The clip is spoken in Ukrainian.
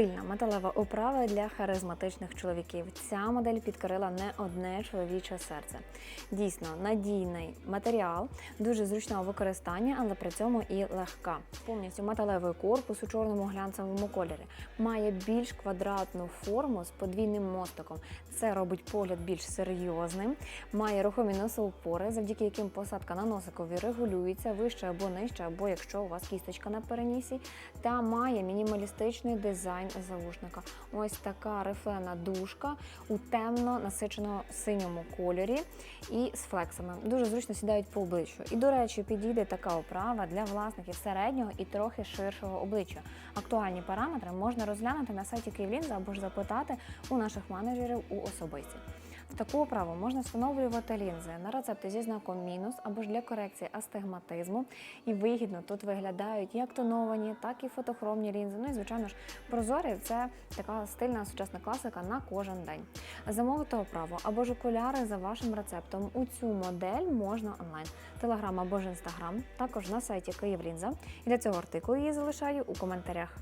Стильна металева оправа для харизматичних чоловіків. Ця модель підкорила не одне чоловіче серце. Дійсно, надійний матеріал, дуже зручна у використанні, але при цьому і легка. Повністю металевий корпус у чорному глянцевому кольорі. Має більш квадратну форму з подвійним мостиком. Це робить погляд більш серйозним. Має рухомі носоупори, завдяки яким посадка на носикові регулюється вище або нижче, або якщо у вас кісточка на перенісі, та має мінімалістичний дизайн завушника. Ось така рифлена дужка у темно насичено синьому кольорі і з флексами. Дуже зручно сідають по обличчю. І, до речі, підійде така оправа для власників середнього і трохи ширшого обличчя. Актуальні параметри можна розглянути на сайті Київлінза або ж запитати у наших менеджерів у особисті. В таку оправу можна встановлювати лінзи на рецепти зі знаком мінус або ж для корекції астигматизму. І вигідно тут виглядають як тоновані, так і фотохромні лінзи. Ну і звичайно ж, прозорі це така стильна сучасна класика на кожен день. Замовити оправу або ж окуляри за вашим рецептом. У цю модель можна онлайн, телеграм або ж інстаграм, також на сайті Київлінза. І для цього артикулу її залишаю у коментарях.